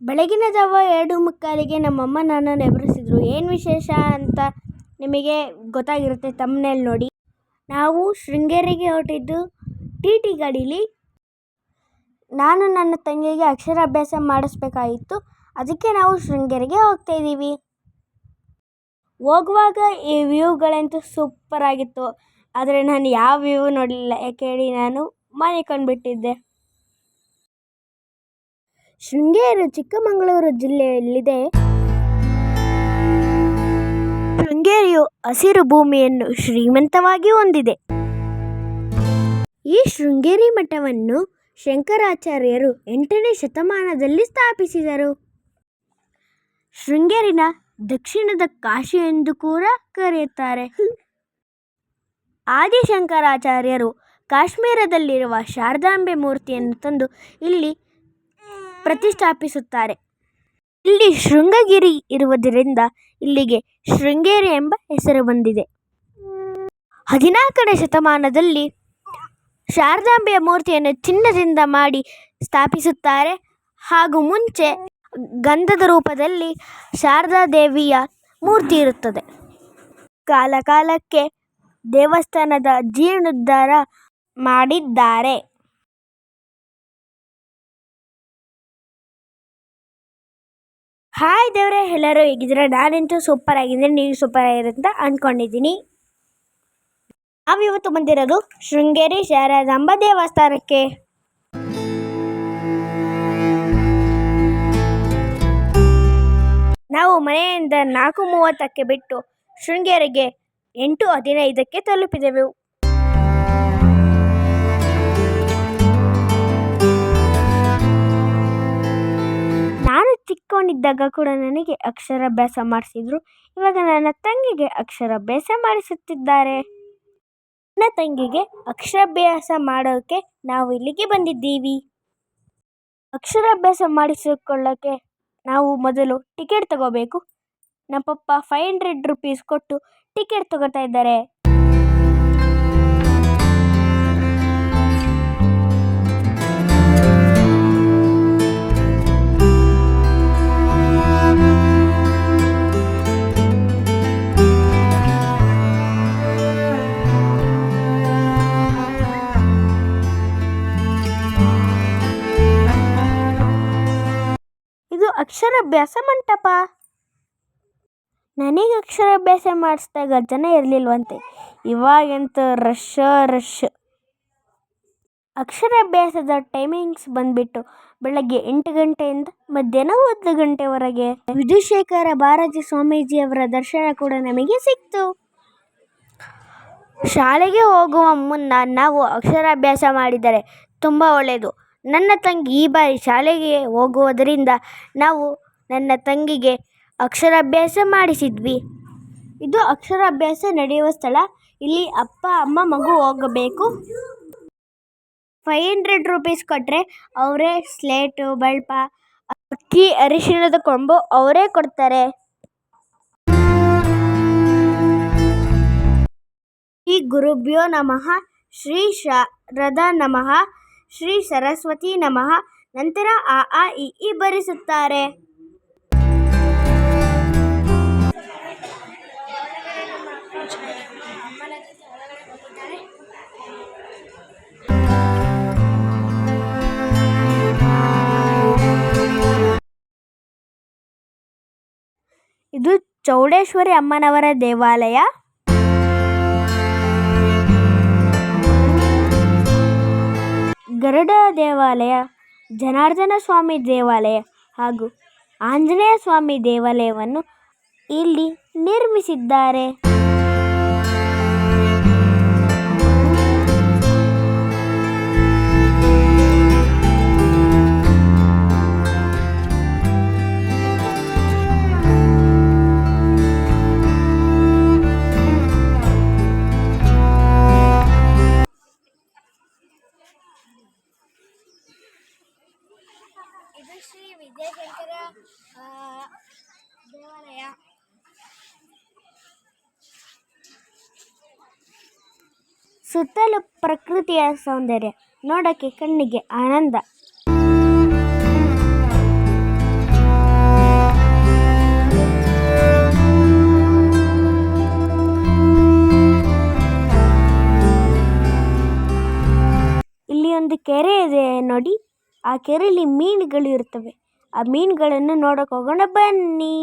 ಬೆಳಗಿನ ಜಾವ ಎರಡು ಮುಕ್ಕಾಲಿಗೆ ನಮ್ಮಮ್ಮ ನನ್ನನ್ನು ಎಬ್ಬಿಸಿದ್ರು ಏನು ವಿಶೇಷ ಅಂತ ನಿಮಗೆ ಗೊತ್ತಾಗಿರುತ್ತೆ ತಮ್ಮನೇಲಿ ನೋಡಿ. ನಾವು ಶೃಂಗೇರಿಗೆ ಹೊರಟಿದ್ದು ಟಿ ಟಿ ಗಾಡೀಲಿ ನಾನು ನನ್ನ ತಂಗಿಗೆ ಅಕ್ಷರಾಭ್ಯಾಸ ಮಾಡಿಸ್ಬೇಕಾಗಿತ್ತು. ಅದಕ್ಕೆ ನಾವು ಶೃಂಗೇರಿಗೆ ಹೋಗ್ತಾ ಇದ್ದೀವಿ. ಹೋಗುವಾಗ ಈ ವ್ಯೂಗಳಂತೂ ಸೂಪರ್ ಆಗಿತ್ತು. ಆದರೆ ನಾನು ಯಾವ ವ್ಯೂ ನೋಡಲಿಲ್ಲ. ಯಾಕೆ ಹೇಳಿ ನಾನು ಮಲ್ಕೊಂಡ್ಬಿಟ್ಟಿದ್ದೆ ಶೃಂಗೇರಿ ಚಿಕ್ಕಮಗಳೂರು ಜಿಲ್ಲೆಯಲ್ಲಿದೆ. ಶೃಂಗೇರಿಯು ಹಸಿರು ಭೂಮಿಯನ್ನು ಶ್ರೀಮಂತವಾಗಿ ಹೊಂದಿದೆ. ಈ ಶೃಂಗೇರಿ ಮಠವನ್ನು ಶಂಕರಾಚಾರ್ಯರು ಎಂಟನೇ ಶತಮಾನದಲ್ಲಿ ಸ್ಥಾಪಿಸಿದರು. ಶೃಂಗೇರಿನ ದಕ್ಷಿಣದ ಕಾಶಿ ಎಂದು ಕೂಡ ಕರೆಯುತ್ತಾರೆ. ಆದಿಶಂಕರಾಚಾರ್ಯರು ಕಾಶ್ಮೀರದಲ್ಲಿರುವ ಶಾರದಾಂಬೆ ಮೂರ್ತಿಯನ್ನು ತಂದು ಇಲ್ಲಿ ಪ್ರತಿಷ್ಠಾಪಿಸುತ್ತಾರೆ. ಇಲ್ಲಿ ಶೃಂಗಗಿರಿ ಇರುವುದರಿಂದ ಇಲ್ಲಿಗೆ ಶೃಂಗೇರಿ ಎಂಬ ಹೆಸರು ಬಂದಿದೆ. ಹದಿನಾಲ್ಕನೇ ಶತಮಾನದಲ್ಲಿ ಶಾರದಾಂಬೆಯ ಮೂರ್ತಿಯನ್ನು ಚಿನ್ನದಿಂದ ಮಾಡಿ ಸ್ಥಾಪಿಸುತ್ತಾರೆ. ಹಾಗೂ ಮುಂಚೆ ಗಂಧದ ರೂಪದಲ್ಲಿ ಶಾರದಾ ದೇವಿಯ ಮೂರ್ತಿ ಇರುತ್ತದೆ. ಕಾಲಕಾಲಕ್ಕೆ ದೇವಸ್ಥಾನದ ಜೀರ್ಣೋದ್ಧಾರ ಮಾಡಿದ್ದಾರೆ. ಹಾಯ್ ದೇವರೇ, ಎಲ್ಲರೂ ಹೇಗಿದ್ರೆ ನಾನಂತೂ ಸೂಪರ್ ಆಗಿದ್ದೀನಿ. ನೀವು ಸೂಪರ್ ಆಗಿರಂತ ಅಂದ್ಕೊಂಡಿದ್ದೀನಿ ನಾವಿವತ್ತು ಬಂದಿರೋದು ಶೃಂಗೇರಿ ಶಾರದಾಂಬ ದೇವಸ್ಥಾನಕ್ಕೆ. ನಾವು ಮನೆಯಿಂದ ನಾಲ್ಕು ಮೂವತ್ತಕ್ಕೆ ಬಿಟ್ಟು ಶೃಂಗೇರಿಗೆ ಎಂಟು ಹದಿನೈದಕ್ಕೆ ತಲುಪಿದೆವು. ನಾನು ಚಿಕ್ಕವನಿದ್ದಾಗ ಕೂಡ ನನಗೆ ಅಕ್ಷರಾಭ್ಯಾಸ ಮಾಡಿಸಿದ್ರು. ಇವಾಗ ನನ್ನ ತಂಗಿಗೆ ಅಕ್ಷರಾಭ್ಯಾಸ ಮಾಡಿಸುತ್ತಿದ್ದಾರೆ. ನನ್ನ ತಂಗಿಗೆ ಅಕ್ಷರಾಭ್ಯಾಸ ಮಾಡೋಕ್ಕೆ ನಾವು ಇಲ್ಲಿಗೆ ಬಂದಿದ್ದೀವಿ. ಅಕ್ಷರಾಭ್ಯಾಸ ಮಾಡಿಸಿಕೊಳ್ಳೋಕ್ಕೆ ನಾವು ಮೊದಲು ಟಿಕೆಟ್ ತಗೋಬೇಕು. ನಮ್ಮ ಪಪ್ಪ ಫೈವ್ ಹಂಡ್ರೆಡ್ ರುಪೀಸ್ ಕೊಟ್ಟು ಟಿಕೆಟ್ ತಗೋತಾ ಇದ್ದಾರೆ. ಅಕ್ಷರಾಭ್ಯಾಸ ಮಂಟಪ ನನಗೆ ಅಕ್ಷರಾಭ್ಯಾಸ ಮಾಡಿಸ್ದಾಗ ಜನ ಇರಲಿಲ್ವಂತೆ. ಇವಾಗಂತೂ ರಶ್ ರಶ್ ಅಕ್ಷರಾಭ್ಯಾಸದ ಟೈಮಿಂಗ್ಸ್ ಬಂದ್ಬಿಟ್ಟು ಬೆಳಗ್ಗೆ ಎಂಟು ಗಂಟೆಯಿಂದ ಮಧ್ಯಾಹ್ನ ಒಂದು ಗಂಟೆವರೆಗೆ ವಿಧುಶೇಖರ ಬಾರಾಜಿ ಸ್ವಾಮೀಜಿಯವರ ದರ್ಶನ ಕೂಡ ನಮಗೆ ಸಿಕ್ತು. ಶಾಲೆಗೆ ಹೋಗುವ ಮುನ್ನ ನಾವು ಅಕ್ಷರಾಭ್ಯಾಸ ಮಾಡಿದರೆ ತುಂಬ ಒಳ್ಳೆಯದು ನನ್ನ ತಂಗಿ ಈ ಬಾರಿ ಶಾಲೆಗೆ ಹೋಗುವುದರಿಂದ ನಾವು ನನ್ನ ತಂಗಿಗೆ ಅಕ್ಷರಾಭ್ಯಾಸ ಮಾಡಿಸಿದ್ವಿ. ಇದು ಅಕ್ಷರಾಭ್ಯಾಸ ನಡೆಯುವ ಸ್ಥಳ. ಇಲ್ಲಿ ಅಪ್ಪ, ಅಮ್ಮ, ಮಗು ಹೋಗಬೇಕು. ಫೈವ್ ಹಂಡ್ರೆಡ್ ರುಪೀಸ್ ಕೊಟ್ಟರೆ ಅವರೇ ಸ್ಲೇಟು ಬಳ್ಪ ಅಕ್ಕಿ, ಅರಿಶಿಣದ ಕೊಂಬು ಅವರೇ ಕೊಡ್ತಾರೆ. ಶ್ರೀ ಗುರುಭ್ಯೋ ನಮಃ, ಶ್ರೀ ಶಾರದಾ ನಮಃ, ಶ್ರೀ ಸರಸ್ವತಿ ನಮಃ. ನಂತರ ಆ ಆ ಇ ಈ ಬರೆಸುತ್ತಾರೆ. ಇದು ಚೌಡೇಶ್ವರಿ ಅಮ್ಮನವರ ದೇವಾಲಯ. ಗರುಡ ದೇವಾಲಯ, ಜನಾರ್ದನ ಸ್ವಾಮಿ ದೇವಾಲಯ ಹಾಗೂ ಆಂಜನೇಯ ಸ್ವಾಮಿ ದೇವಾಲಯವನ್ನು ಇಲ್ಲಿ ನಿರ್ಮಿಸಿದ್ದಾರೆ. ಸುತ್ತಲೂ ಪ್ರಕೃತಿಯ ಸೌಂದರ್ಯ. ನೋಡೋಕ್ಕೆ ಕಣ್ಣಿಗೆ ಆನಂದ. ಇಲ್ಲಿ ಒಂದು ಕೆರೆ ಇದೆ ನೋಡಿ. ಆ ಕೆರೆಯಲ್ಲಿ ಮೀನುಗಳು ಇರ್ತವೆ ಆ ಮೀನುಗಳನ್ನು ನೋಡಕ್ಕೆ ಹೋಗೋಣ ಬನ್ನಿ.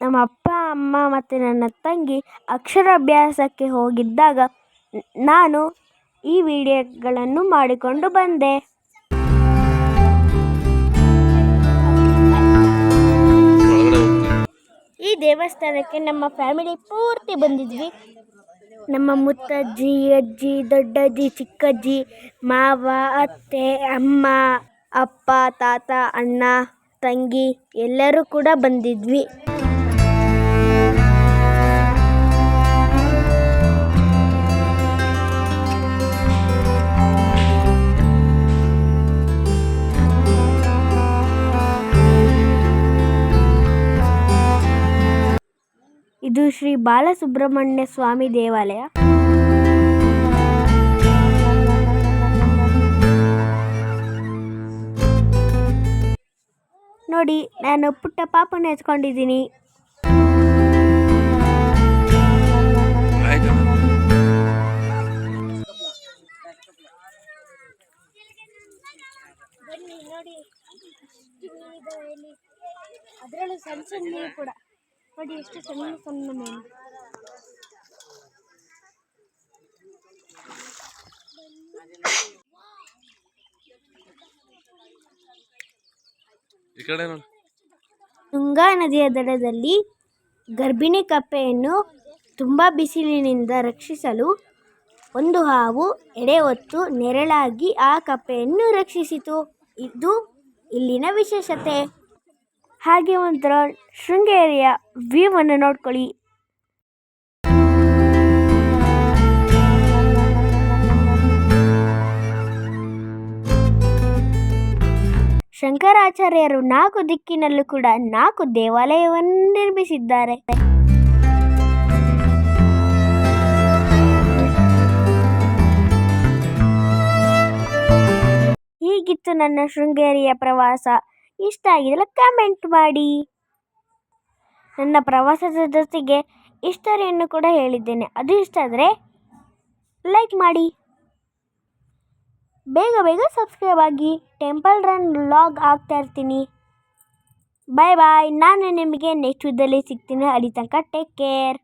ನಮ್ಮ ಅಪ್ಪ, ಅಮ್ಮ ಮತ್ತು ನನ್ನ ತಂಗಿ ಅಕ್ಷರಾಭ್ಯಾಸಕ್ಕೆ ಹೋಗಿದ್ದಾಗ ನಾನು ಈ ವಿಡಿಯೋಗಳನ್ನು ಮಾಡಿಕೊಂಡು ಬಂದೆ. ಈ ದೇವಸ್ಥಾನಕ್ಕೆ ನಮ್ಮ ಫ್ಯಾಮಿಲಿ ಪೂರ್ತಿ ಬಂದಿದ್ವಿ. ನಮ್ಮ ಮುತ್ತಜ್ಜಿ, ಅಜ್ಜಿ, ದೊಡ್ಡಜ್ಜಿ, ಚಿಕ್ಕಜ್ಜಿ, ಮಾವ, ಅತ್ತೆ, ಅಮ್ಮ, ಅಪ್ಪ, ತಾತ, ಅಣ್ಣ, ತಂಗಿ ಎಲ್ಲರೂ ಕೂಡ ಬಂದಿದ್ವಿ. ಇದು ಶ್ರೀ ಬಾಲಸುಬ್ರಹ್ಮಣ್ಯ ಸ್ವಾಮಿ ದೇವಾಲಯ. ನೋಡಿ, ನಾನು ಪುಟ್ಟ ಪಾಪನ ಎತ್ಕೊಂಡಿದ್ದೀನಿ. ಆಯ್ತು ಬನ್ನಿ ನೋಡಿ. ಅದರಲ್ಲೂ ಸಣ್ಣ ಸಣ್ಣ ಮೀನು ಕೂಡ. ನೋಡಿ ಎಷ್ಟು ಸಣ್ಣ ಸಣ್ಣ ಮೀನು. ನೋಡಿ. ತುಂಗಾ ನದಿಯ ದಡದಲ್ಲಿ ಗರ್ಭಿಣಿ ಕಪ್ಪೆಯನ್ನು ತುಂಬ ಬಿಸಿಲಿನಿಂದ ರಕ್ಷಿಸಲು ಒಂದು ಹಾವು ಎಡೆ ಹೊತ್ತು ನೆರಳಾಗಿ ಆ ಕಪ್ಪೆಯನ್ನು ರಕ್ಷಿಸಿತು. ಇದು ಇಲ್ಲಿನ ವಿಶೇಷತೆ. ಹಾಗೆ ಒಂಥರ ಶೃಂಗೇರಿಯ ವ್ಯೂವನ್ನು ನೋಡ್ಕೊಳ್ಳಿ. ಶಂಕರಾಚಾರ್ಯರು ನಾಲ್ಕು ದಿಕ್ಕಿನಲ್ಲೂ ಕೂಡ ನಾಲ್ಕು ದೇವಾಲಯವನ್ನು ನಿರ್ಮಿಸಿದ್ದಾರೆ. ಹೀಗಿತ್ತು ನನ್ನ ಶೃಂಗೇರಿಯ ಪ್ರವಾಸ. ಇಷ್ಟ ಆಗಿದ್ರೆ ಕಮೆಂಟ್ ಮಾಡಿ. ನನ್ನ ಪ್ರವಾಸದ ಜೊತೆಗೆ ಇಷ್ಟರೆಯನ್ನು ಕೂಡ ಹೇಳಿದ್ದೇನೆ. ಅದು ಇಷ್ಟ ಆದರೆ ಲೈಕ್ ಮಾಡಿ. ಬೇಗ ಬೇಗ ಸಬ್ಸ್ಕ್ರೈಬ್ ಆಗಿ ಟೆಂಪಲ್ ರನ್ ವ್ಲಾಗ್ ಆಗ್ತಾ ಇರ್ತೀನಿ. ಬಾಯ್ ಬಾಯ್ ನಾನು ನಿಮಗೆ ನೆಕ್ಸ್ಟ್ ವಿದಲ್ಲಿ ಸಿಗ್ತೀನಿ. ಅಲ್ಲಿ ತನಕ ಟೇಕ್ ಕೇರ್